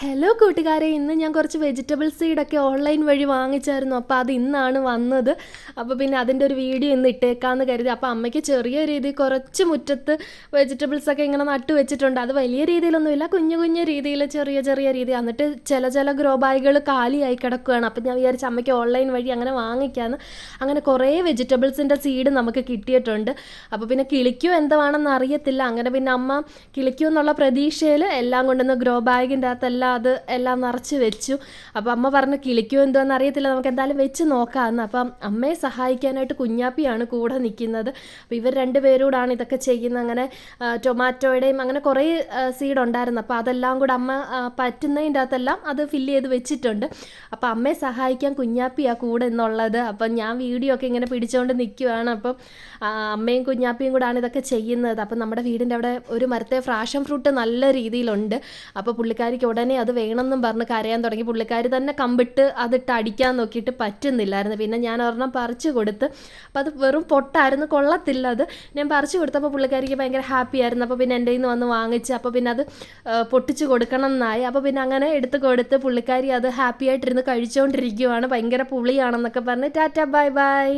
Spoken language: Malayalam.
ഹലോ കൂട്ടുകാരെ. ഇന്ന് ഞാൻ കുറച്ച് വെജിറ്റബിൾ സീഡൊക്കെ ഓൺലൈൻ വഴി വാങ്ങിച്ചായിരുന്നു. അപ്പോൾ അത് ഇന്നാണ് വന്നത്. അപ്പോൾ പിന്നെ അതിന്റെ ഒരു വീഡിയോ ഇന്ന് ഇട്ടേക്കാന്ന് കരുതി. അപ്പോൾ അമ്മയ്ക്ക് ചെറിയ രീതിയിൽ കുറച്ച് മുറ്റത്ത് വെജിറ്റബിൾസ് ഒക്കെ ഇങ്ങനെ നട്ടു വെച്ചിട്ടുണ്ട്. അത് വലിയ രീതിയിലൊന്നുമില്ല. കുഞ്ഞു കുഞ്ഞു രീതിയിൽ ചെറിയ ചെറിയ രീതി. എന്നിട്ട് ചില ചില ഗ്രോ ബാഗുകൾ കാലിയായി കിടക്കുകയാണ്. അപ്പോൾ ഞാൻ വിചാരിച്ച അമ്മയ്ക്ക് ഓൺലൈൻ വഴി അങ്ങനെ വാങ്ങിക്കാമെന്ന് അങ്ങനെ കുറേ വെജിറ്റബിൾസിന്റെ സീഡ് നമുക്ക് കിട്ടിയിട്ടുണ്ട്. അപ്പോൾ പിന്നെ കിളിക്കോ എന്താണെന്ന് അറിയത്തില്ല. അങ്ങനെ പിന്നെ അമ്മ കിളിക്കോ എന്നുള്ള പ്രതീക്ഷയിൽ എല്ലാം കൊണ്ടുവന്ന് ഗ്രോ ബാഗിന്റെ അകത്തെല്ലാം അത് എല്ലാം നിറച്ച് വെച്ചു. അപ്പോൾ അമ്മ പറഞ്ഞു കിളിക്കോ എന്തോന്ന് അറിയത്തില്ല നമുക്ക് എന്തായാലും വെച്ച് നോക്കാമെന്ന് അപ്പം അമ്മയെ സഹായിക്കാനായിട്ട് കുഞ്ഞാപ്പിയാണ് കൂടെ നിൽക്കുന്നത് അപ്പോൾ ഇവർ രണ്ടുപേരോടാണ് ഇതൊക്കെ ചെയ്യുന്നത്. അങ്ങനെ ടൊമാറ്റോയുടെയും അങ്ങനെ കുറേ സീഡ് ഉണ്ടായിരുന്നു. അപ്പോൾ അതെല്ലാം കൂടെ അമ്മ പറ്റുന്നതിന്റെ അകത്തെല്ലാം അത് ഫില്ല് ചെയ്ത് വെച്ചിട്ടുണ്ട്. അപ്പോൾ അമ്മയെ സഹായിക്കാൻ കുഞ്ഞാപ്പിയാണ് കൂടെ എന്നുള്ളത്. അപ്പം ഞാൻ വീഡിയോ ഒക്കെ ഇങ്ങനെ പിടിച്ചുകൊണ്ട് നിൽക്കുവാണ് അപ്പം അമ്മയും കുഞ്ഞാപ്പിയും കൂടാണ് ഇതൊക്കെ ചെയ്യുന്നത്. അപ്പം നമ്മുടെ വീടിന്റെ അവിടെ ഒരു മരത്തെ ഫ്രാഷൻ ഫ്രൂട്ട് നല്ല രീതിയിലുണ്ട്. അപ്പോൾ പുള്ളിക്കാരിക്ക് ഉടനെ അത് വേണമെന്നും പറഞ്ഞ് കരയാൻ തുടങ്ങി. പുള്ളിക്കാരി തന്നെ കമ്പിട്ട് അതിട്ട് അടിക്കാൻ നോക്കിയിട്ട് പറ്റുന്നില്ലായിരുന്നു. പിന്നെ ഞാൻ ഒരെണ്ണം പറിച്ചു കൊടുത്ത് അപ്പോൾ അത് വെറും പൊട്ടായിരുന്നു കൊള്ളത്തില്ല അത്. ഞാൻ പറിച്ചു കൊടുത്തപ്പോൾ പുള്ളിക്കാരിക്ക് ഭയങ്കര ഹാപ്പി ആയിരുന്നു. അപ്പോൾ പിന്നെ എന്റെ നിന്ന് വന്ന് വാങ്ങിച്ച് അപ്പോൾ പിന്നെ അത് പൊട്ടിച്ച് കൊടുക്കണം എന്നായി. അപ്പോൾ പിന്നെ അങ്ങനെ എടുത്ത് കൊടുത്ത് പുള്ളിക്കാരി അത് ഹാപ്പി ആയിട്ടിരുന്ന് കഴിച്ചുകൊണ്ടിരിക്കുവാണ് ഭയങ്കര പുളിയാണെന്നൊക്കെ പറഞ്ഞ് ടാറ്റ ബൈ ബൈ.